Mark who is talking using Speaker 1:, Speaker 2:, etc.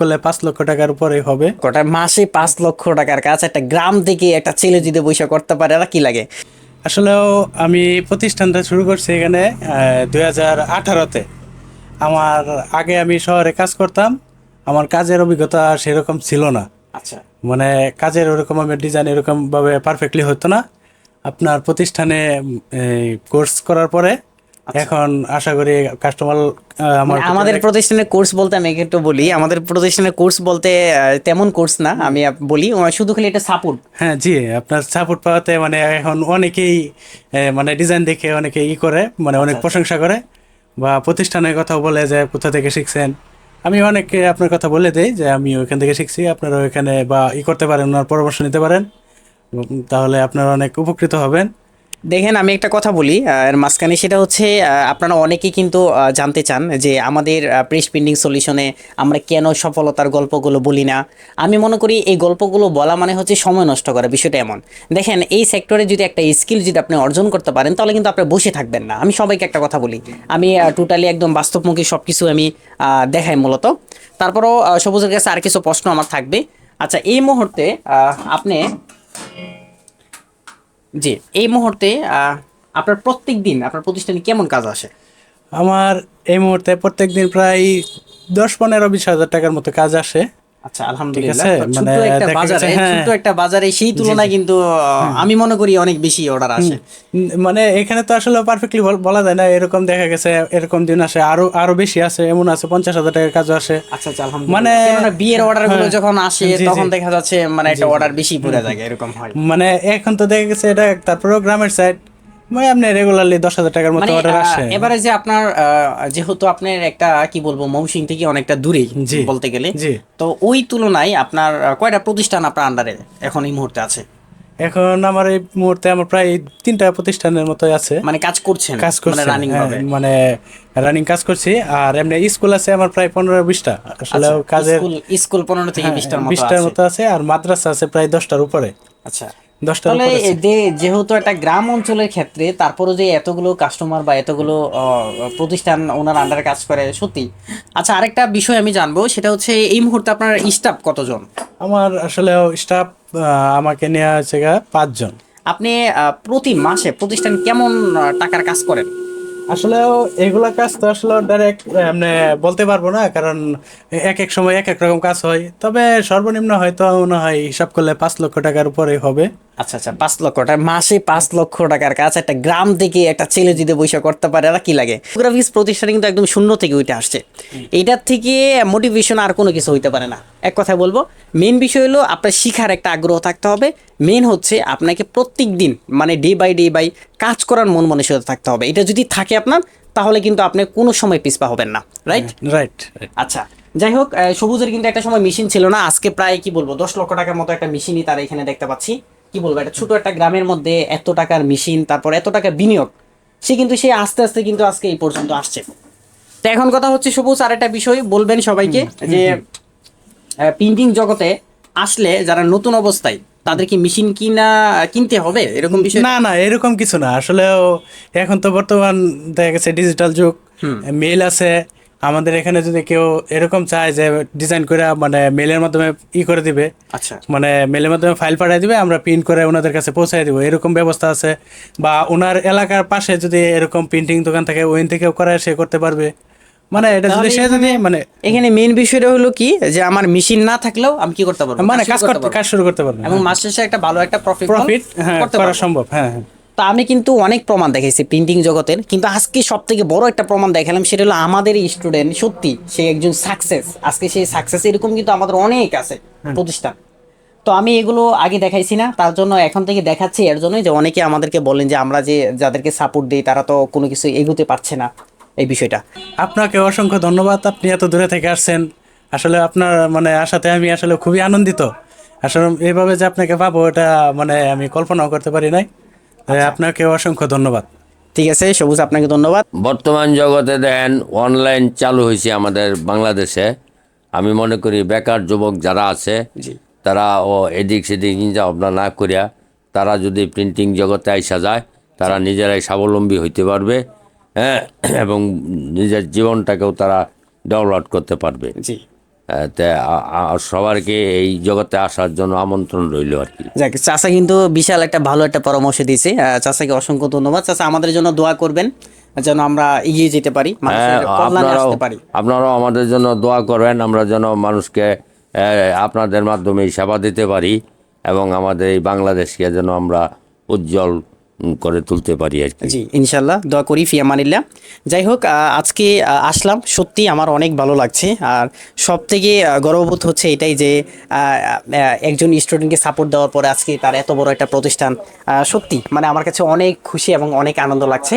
Speaker 1: করলে পাঁচ লক্ষ টাকার উপরে হবে।
Speaker 2: কটা মাসে পাঁচ লক্ষ টাকার কাজ একটা গ্রাম থেকে একটা ছেলে যদি বৈশা করতে পারে আর কি লাগে?
Speaker 1: আসলেও আমি প্রতিষ্ঠানটা শুরু করছি এখানে দুই হাজার আঠারোতে। আমার আগে আমি শহরে কাজ করতাম আমার কাজের অভিজ্ঞতা সেরকম ছিল না।
Speaker 2: আচ্ছা।
Speaker 1: মানে কাজের ওরকম আমি ডিজাইন এরকম ভাবে পারফেক্টলি হতো না। আপনার প্রতিষ্ঠানে কোর্স করার পরে এখন আশা করি কাস্টমার
Speaker 2: মানে আমাদের প্রতিষ্ঠানের কোর্স বলতে আমি একটু বলি আমাদের প্রতিষ্ঠানের কোর্স বলতে তেমন কোর্স না আমি বলি শুধু খালি এটা সাপোর্ট
Speaker 1: হ্যাঁ জি আপনার সাপোর্ট পাওয়াতে মানে এখন অনেকেই মানে ডিজাইন দেখে অনেকে ই করে মানে অনেক প্রশংসা করে বা প্রতিষ্ঠানের কথা বলে যে কোথা থেকে শিখছেন। আমি অনেককে আপনার কথা বলে দেই যে আমি ওইখান থেকে শিখছি আপনারা ওইখানে বা ই করতে পারেন ওনার পরামর্শ নিতে পারেন তাহলে আপনারা অনেক উপকৃত হবেন।
Speaker 2: দেখেন, আমি একটা কথা বলি এর মাঝখানে সেটা হচ্ছে আপনারা অনেকেই কিন্তু জানতে চান যে আমাদের প্রেস প্রিন্টিং সলিউশনে আমরা কেন সফলতার গল্পগুলো বলি না। আমি মনে করি এই গল্পগুলো বলা মানে হচ্ছে সময় নষ্ট করা, বিষয়টা এমন। দেখেন, এই সেক্টরে যদি একটা স্কিল যদি আপনি অর্জন করতে পারেন, তাহলে কিন্তু আপনি বসে থাকবেন না। আমি সবাইকে একটা কথা বলি। আমি টোটালি একদম বাস্তবমুখী সব কিছু আমি দেখাই মূলত। তারপরও সবুজের কাছে আর কিছু প্রশ্ন আমার থাকবে। আচ্ছা এই মুহূর্তে আপনি জি, এই মুহূর্তে আপনার প্রত্যেক দিন, আপনার প্রতিষ্ঠানে কেমন কাজ আসে?
Speaker 1: আমার এই মুহূর্তে প্রত্যেক দিন প্রায় দশ পনেরো, বিশ হাজার টাকার মতো কাজ আসে।
Speaker 2: আচ্ছা আলহামদুলিল্লাহ।
Speaker 1: মানে
Speaker 2: একটা বাজারে
Speaker 1: হ্যাঁ।
Speaker 2: একটা বাজারে সেই তুলনায় কিন্তু আমি মনে করি অনেক বেশি অর্ডার আসে।
Speaker 1: মানে এখানে তো আসলে পারফেক্টলি বলা যায় না এরকম দেখা গেছে এরকম দিন আসে আরও আরও বেশি আছে এমন আছে পঞ্চাশ হাজার টাকার কাজও আসে।
Speaker 2: আচ্ছা আচ্ছা
Speaker 1: মানে-
Speaker 2: বিয়ের অর্ডারগুলো
Speaker 1: হ্যাঁ,
Speaker 2: যখন আসে। তখন দেখা যাচ্ছে মানে একটা অর্ডার বেশি পড়ে যায় এরকম হয়।
Speaker 1: মানে এখন তো দেখা গেছে এটা তারপরেও গ্রামের সাইড মানে আপনি রেগুলারলি দশ হাজার টাকার মতো
Speaker 2: মানে
Speaker 1: অর্ডার আসে।
Speaker 2: এবারে যে আপনার যেহেতু আপনার একটা কি বলব মৌসিং থেকে অনেকটা দূরেই বলতে গেলে তো ওই তুলনায় আপনার কয়টা প্রতিষ্ঠান আপনার আন্ডারে এখন এই মুহূর্তে আছে?
Speaker 1: এখন আমার এই মুহূর্তে আমার প্রায় তিনটা প্রতিষ্ঠানের মতো আছে।
Speaker 2: মানে কাজ করছেন
Speaker 1: কাজ
Speaker 2: মানে
Speaker 1: করছি
Speaker 2: রানিং
Speaker 1: হ্যাঁ, মানে রানিং কাজ করছি আর এমনি স্কুল আছে আমার প্রায় পনেরো বিশটা। আসলে
Speaker 2: আচ্ছা,
Speaker 1: কাজের
Speaker 2: স্কুল পনেরো থেকে বিশটার মতো
Speaker 1: বিশটার
Speaker 2: আছে।
Speaker 1: মতো আছে আর মাদ্রাসা আছে প্রায় দশটার উপরে।
Speaker 2: আচ্ছা। তাহলে যে- যেহেতু একটা গ্রাম অঞ্চলের ক্ষেত্রে তারপরে যে এতগুলো কাস্টমার বা এতগুলো আহ, প্রতিষ্ঠান ওনার আন্ডারে কাজ করে সত্যি। আচ্ছা আরেকটা বিষয় আমি জানব সেটা হচ্ছে এই মুহূর্তে আপনার স্টাফ কতজন?
Speaker 1: আমার আসলে স্টাফ আমাকে নেওয়া হয়েছে পাঁচজন।
Speaker 2: আপনি আহ, প্রতি মাসে প্রতিষ্ঠান কেমন টাকার কাজ করেন?
Speaker 1: আসলে এগুলা কাজ তো আসলে ডাইরেক্ট মানে বলতে পারব না কারণ এক এক সময় এক এক রকম কাজ হয়। তবে সর্বনিম্ন হয়তো মনে হয় হিসাব করলে পাঁচ লক্ষ টাকার উপরে হবে।
Speaker 2: আচ্ছা আচ্ছা পাঁচ লক্ষ টাকা। মাসে পাঁচ লক্ষ টাকার কাজ। একটা গ্রাম থেকে একটা ছেলে যদি বৈশা করতে পারে আর কি লাগে? গ্রাফিক্স প্রতিষ্ঠানে কিন্তু একদম শূন্য থেকে উঠে আসছে। এইটার থেকে মোটিভেশন আর কোনো কিছু হইতে পারে না। এক কথায় বলব মেন বিষয় হলো আপনার শিখার একটা আগ্রহ থাকতে হবে। মেন হচ্ছে আপনাকে প্রত্যেক দিন মানে ডে বাই ডে বাই কাজ করার মন মানসিকতা থাকতে হবে। এটা যদি থাকে আপনার তাহলে কিন্তু আপনি কোনো সময় পিছপা হবেন না। রাইট
Speaker 1: রাইট
Speaker 2: আচ্ছা যাই হোক সবুজের কিন্তু একটা সময় মেশিন ছিল না। আজকে প্রায় কি বলব দশ লক্ষ টাকার মতো একটা মেশিনই তারা এখানে দেখতে পাচ্ছি। কি বলব একটা ছোট একটা গ্রামের মধ্যে এত টাকার মেশিন তারপর এত টাকা বিনিয়োগ সে কিন্তু সে আস্তে আস্তে কিন্তু আজকে এই পর্যন্ত আসছে। তো এখন কথা হচ্ছে সবুজ আর একটা বিষয় বলবেন সবাইকে যে প্রিন্টিং জগতে আসলে যারা নতুন অবস্থায় তাদের কি মেশিন কিনা কিনতে হবে? এরকম বিষয়?
Speaker 1: না না এরকম কিছু না। আসলেও এখন তো বর্তমান দেখা গেছে ডিজিটাল যুগ মেল আছে আমাদের এখানে যদি কেউ এরকম চায় যে ডিজাইন করে মানে মেলের মাধ্যমে ই করে দিবে
Speaker 2: আচ্ছা।
Speaker 1: মানে মেলের মাধ্যমে ফাইল পাঠিয়ে দিবে আমরা প্রিন্ট করে ওনাদের কাছে পৌঁছায় দিব। এরকম ব্যবস্থা আছে। বা ওনার এলাকার পাশে যদি এরকম প্রিন্টিং দোকান থাকে ওইন থেকেও করে সে করতে পারবে। মানে এটা যদি সে যদি মানে
Speaker 2: এখানে মেন বিষয়টা হলো কি যে আমার মেশিন না থাকলেও আমি কি করতে পারব?
Speaker 1: মানে
Speaker 2: কাজ করতে
Speaker 1: কাজ শুরু করতে পারবে
Speaker 2: এবং মাস শেষে একটা ভালো একটা প্রফিট
Speaker 1: প্রফিট হ্যাঁ
Speaker 2: করতে
Speaker 1: করা সম্ভব হ্যাঁ হ্যাঁ।
Speaker 2: তো আমি কিন্তু অনেক প্রমাণ দেখাইছি প্রিন্টিং জগতের। কিন্তু আজকে সব থেকে বড় একটা প্রমাণ দেখালাম সেটা হলো আমাদের স্টুডেন্ট সত্যি সে একজন সাকসেস আজকে সেই সাকসেস এরকম কিন্তু আমাদের অনেক আছে প্রতিষ্ঠান। তো আমি এগুলো আগে দেখাইছি না তার জন্য এখন থেকে দেখাচ্ছি এর জন্য যে অনেকে আমাদেরকে বলেন যে আমরা যে যাদেরকে সাপোর্ট দিই তারা তো কোনো কিছু এগোতে পারছে না এই বিষয়টা।
Speaker 1: আপনাকে অসংখ্য ধন্যবাদ আপনি এত দূরে থেকে আসছেন। আসলে আপনার মানে আসাতে আমি আসলে খুবই আনন্দিত। আসলে এইভাবে যে আপনাকে পাবো এটা মানে আমি কল্পনাও করতে পারি নাই। আপনাকে অসংখ্য ধন্যবাদ।
Speaker 2: ঠিক আছে সবুজ আপনাকে ধন্যবাদ।
Speaker 3: বর্তমান জগতে দেন অনলাইন চালু হয়েছে আমাদের বাংলাদেশে। আমি মনে করি বেকার যুবক যারা আছে তারা ও এদিক সেদিক চিন্তা ভাবনা না করিয়া তারা যদি প্রিন্টিং জগতে আইসা যায় তারা নিজেরাই স্বাবলম্বী হইতে পারবে হ্যাঁ এবং নিজের জীবনটাকেও তারা ডেভেলপ করতে পারবে। সবারকে এই জগতে আসার জন্য আমন্ত্রণ রইল আর কি।
Speaker 2: যাক চাচা কিন্তু বিশাল একটা ভালো একটা পরামর্শ দিয়েছে। চাষাকে অসংখ্য ধন্যবাদ। চাচা আমাদের জন্য দোয়া করবেন যেন আমরা এগিয়ে যেতে পারি
Speaker 3: হ্যাঁ, আপনারাও আপনারাও আমাদের জন্য দোয়া করবেন আমরা যেন মানুষকে আপনাদের মাধ্যমে সেবা দিতে পারি এবং আমাদের এই বাংলাদেশকে যেন আমরা উজ্জ্বল করে তুলতে পারি আর কি।
Speaker 2: জি ইনশাল্লাহ দোয়া করি ফিয়ামানিল্লা যাই হোক আজকে আসলাম। সত্যি আমার অনেক ভালো লাগছে। আর সব থেকে গর্ববোধ হচ্ছে এটাই যে একজন স্টুডেন্টকে সাপোর্ট দেওয়ার পরে আজকে তার এত বড় একটা প্রতিষ্ঠান। সত্যি মানে আমার কাছে অনেক খুশি এবং অনেক আনন্দ লাগছে।